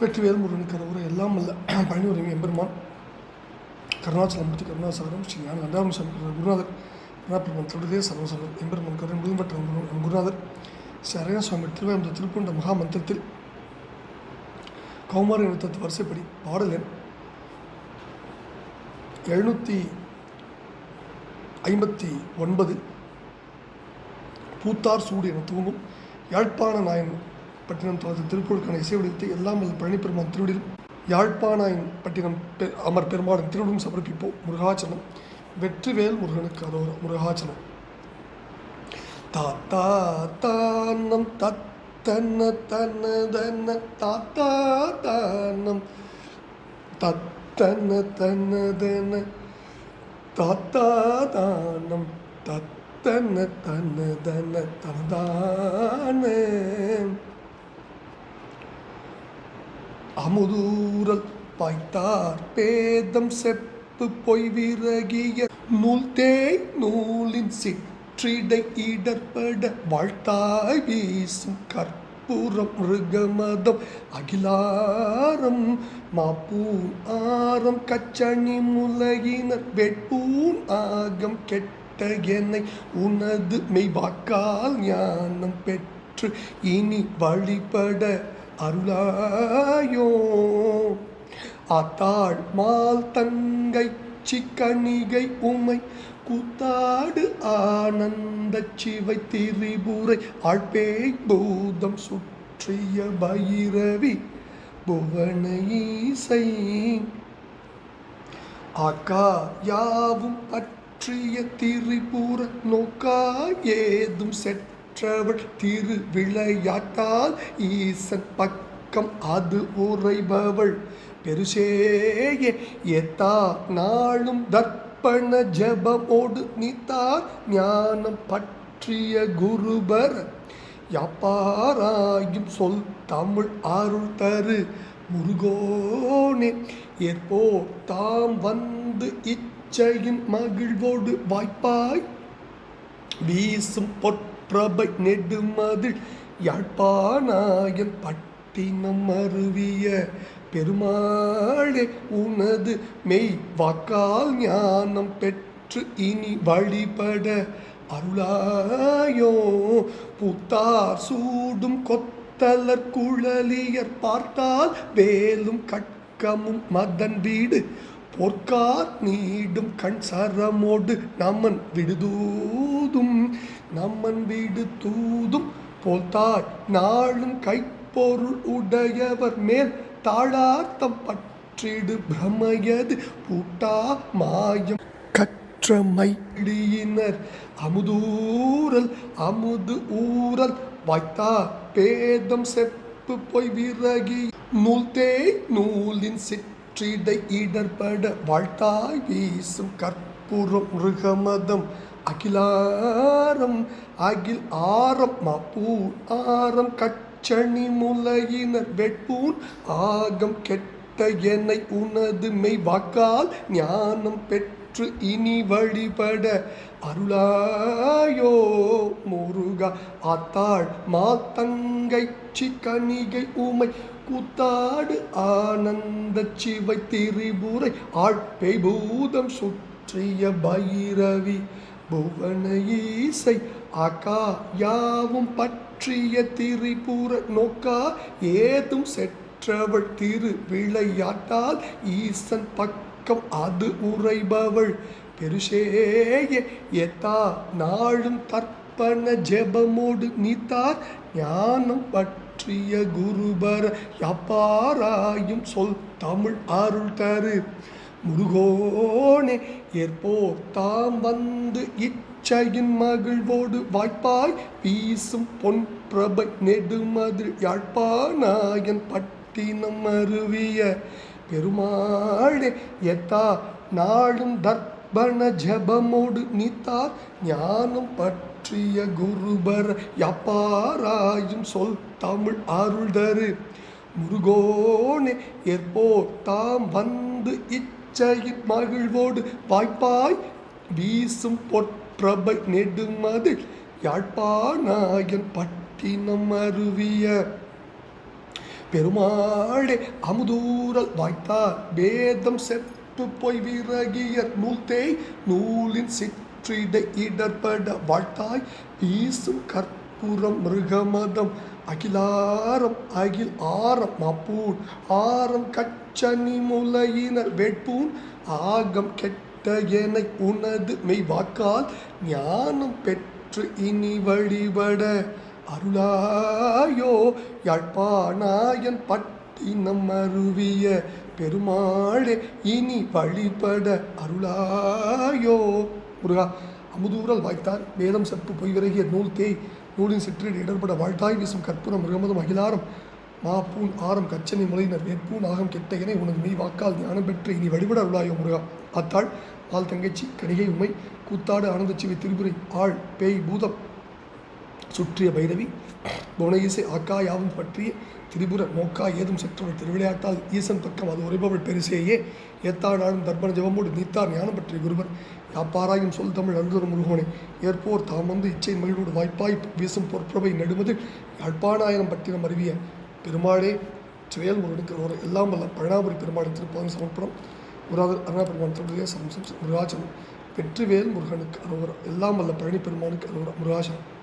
வெற்றிவேல் முருகன் கரவுரை எல்லாம் அல்ல. பழனி உரிமை எம்பெருமான். கருணாச்சலமூர்த்தி கருணாசாரம் ஸ்ரீ ஞான கண்டாரம் சாமி குருநாதர். கருணாபிரமன் தொடுதே சர்வசங்கம் எம்பெருமான் கருணை முழும்பற்ற நம் குருநாதர். ஸ்ரீ அரையா சுவாமி திருவாயந்த திருப்பூண்ட மகா மந்திரத்தில் கௌமார எழுத்தத்து வரிசைப்படி பாடல் எண் எழுநூற்றி ஐம்பத்தி ஒன்பது பூத்தார் சூடு என துவங்கும் யாழ்ப்பாண நாயன் பட்டினம் தனது திருப்பூருக்கான இசை வடிவத்தை எல்லாம் வல்ல பழனிப்பெருமான் திருவிடில் யாழ்ப்பாணாயின் பட்டினம் பெ அமர் பெருமாளின் திருவிடும் சமர்ப்பிப்போம். முருகாச்சலம் வெற்றிவேல் முருகனுக்கு அரோர முருகாச்சலம் தாத்தா தானம் தத்தன தன தன தாத்தா தானம் தத்தன தன தன தாத்தா தானம் தத்தன தன தன தனதான அமுதூரல் பாய்த்தார். பேதம் செப்பு பொய் விறகிய நூல் தேய் நூலின் சிற்றிடை இடர்பட வாழ்த்தாய் வீசும் கற்பூரம் மிருகமதம் அகிலாரம். மாப்பூன் ஆரம் கச்சணி முலகினர் வெட்பூன் ஆகம் கெட்ட என்னை உனது மெய்வாக்கால் ஞானம் பெற்று இனி வழிபட அருளாயோ. அத்தாள் மால் தங்கை சிக்கணிகை உமை கூத்தாடு ஆனந்த சிவை திரிபுரை ஆழ்பேய் பூதம் சுற்றிய பைரவி புவன ஈசை ஆக்கா யாவும் பற்றிய திரிபுர நோக்கா ஏதும் செற்றவள் திரு விளையாட்டால் ஈசன் பக்கம் அது உறைபவள். பெருசேயே எத்தா நாளும் தர்ப்பண ஜபமோடு நீத்தார் ஞானம் பற்றிய குருபர். யாப்பாராயும் சொல் தமிழ் அருள் தரு. முருகோனே ஏற்போ தாம் வந்து இச்சையின் மகிழ்வோடு வாய்ப்பாய். வீசும் பிரபை நெடுமதில் யாழ்ப்பாணாயம் பட்டினம் அருவிய பெருமாளே உனது மெய் வாக்கால் ஞானம் பெற்று இனி வழிபட அருளாயோ. புத்தார் சூடும் கொத்தலர் குழலியர் பார்த்தால் வேலும் கட்கமும் மதன் வீடு பொற்கார் நீடும் கண் சரமோடு நம்மன் விடுதூதும் நம்மன் வீடு தூதும் போல்தாய் நாளும் கைப்பொருள் உடையவர் மேல் தாழார்த்தம் பற்றிடு பிரமையது பூட்டா மாயம். கற்றமைடியினர் அமுதூரல் அமுது ஊரல் வாய்த்தா பேதம் செப்பு போய் விறகி நூல் தேய் நூலின் சிற்றிடை ஈடற்பட வாழ்த்தாய் வீசும் கற்பூரம் மிருகமதம் அகிலாரம் அகில் ஆரம் மாப்பூன் ஆரம் கச்சணி முலையினர் வெட்பூன் ஆகம் கெட்ட என்னை உனது மெய் வாக்கால் ஞானம் பெற்று இனி வழிபட. அருளாயோ முருகா ஆத்தாள் மாத்தங்கை சிக்கணிகை உமை கூத்தாடு ஆனந்த சிவை திரிபுரை ஆழ்பெய் பூதம் சுற்றிய பைரவி புவன ஈசை யாவும் பற்றிய திரிபுர நோக்கா ஏதும் செற்றவள் திரு விளையாட்டால் ஈசன் பக்கம் அது உரைபவள் பெருசேயே எத்தா நாளும் தர்ப்பண ஜெபமோடு நீத்தார் ஞானம் பற்றிய குருபர யாப்பாராயும் சொல் தமிழ் அருள் தரு. முருகோனே ஏற்போ தாம் வந்து இச்சையின் மகிழ்வோடு வாய்ப்பாய் வீசும் பொன் பிரபை நெடுமதில் யாழ்ப்பாநாயன் பட்டினம் அருவிய. பெருமாளே எத்தா நாளும் பண ஜபமோடு நீத்தார். ஞானம் பற்றிய குருபர் யப்பாராயும் சொல் தமிழ் அருள் தரு முருகோனே ஏற்போ தாம் வந்து இச்சையின் மகிழ்வோடு வாய்ப்பாய். வீசும் பொற்றபை நெடுமதில் யாழ்ப்பாணாயன் பட்டினம் அருவிய. பெருமாளே அமுதூரல் வாய்த்தார். வேதம் செப்பு போய் விறகியர் நூல் தேய் நூலின் சிற்றிடை இடர்பட வாழ்த்தாய். வீசும் கற்பூரம் மிருகமதம் அகிலாரம் அகில் ஆரம் மாப்பூன். ஆரம் கச்சனி முலையினர் வேட்பூன். ஆகம் கெட்ட எனை உனது மெய் வாக்கால் ஞானம் பெற்று இனி வழிபட அருளாயோ. யாழ்ப்பாணாயன் பட்டினம் அருவிய பெருமாளே இனி வழிபட அருளாயோ. முருகா அமுதூரல் வாய்த்தார். வேதம் சற்று பொய்விறகிய நூல் தேய் நூலின் சிற்றில் இடர்பட வாழ்த்தாய் வீசும் கற்பூரம் மிருகமதும் அகிலாரம். மாப்பூன் ஆரம் கச்சனை முளையினர் வேட்பூன் ஆகம் கெட்டகனை உனது மெய் வாக்கால் தியானம் பெற்று இனி வழிபட அருளாயோ முருகா. அத்தாள் பால் தங்கச்சி கடிகை உமை கூத்தாடு ஆனந்தச்சிவை திரிபுரை ஆள் பேய் பூதம் சுற்றிய பைரவி புவனஈசை ஆக்கா யாவும் பற்றிய திரிபுர நோக்கா ஏதும் செற்றவள் திருவிளையாட்டால் ஈசன் பக்கம் அது உரைபவள் பெருசேயே. ஏத்தாடாடும் தர்ப்பண ஜெபமோடு நீத்தார் ஞானம் பற்றிய குருவர் யாப்பாராயும் சொல் தமிழ் அன்புதரும் முருகோனை ஏற்போர் தாம் வந்து இச்சை மகிழ்வோடு வாய்ப்பாய் வீசும் பொற்பிரபை நெடுவது யாழ்ப்பாணாயிரம் பட்டினம் அறிவிய பெருமாளே சுயல் முருகனுக்கு ஒரு எல்லாம் வல்ல பழனாபுரி பெருமாள் திருப்பதம் சமர்ப்பணம். முருகாதர் அருணா பெருமான் தொடர்புடைய சம்சம் வெற்றிவேல் முருகனுக்கு அருவர் எல்லாம் வல்ல பழனி பெருமானுக்கு அரோகரம் முருகாசனம்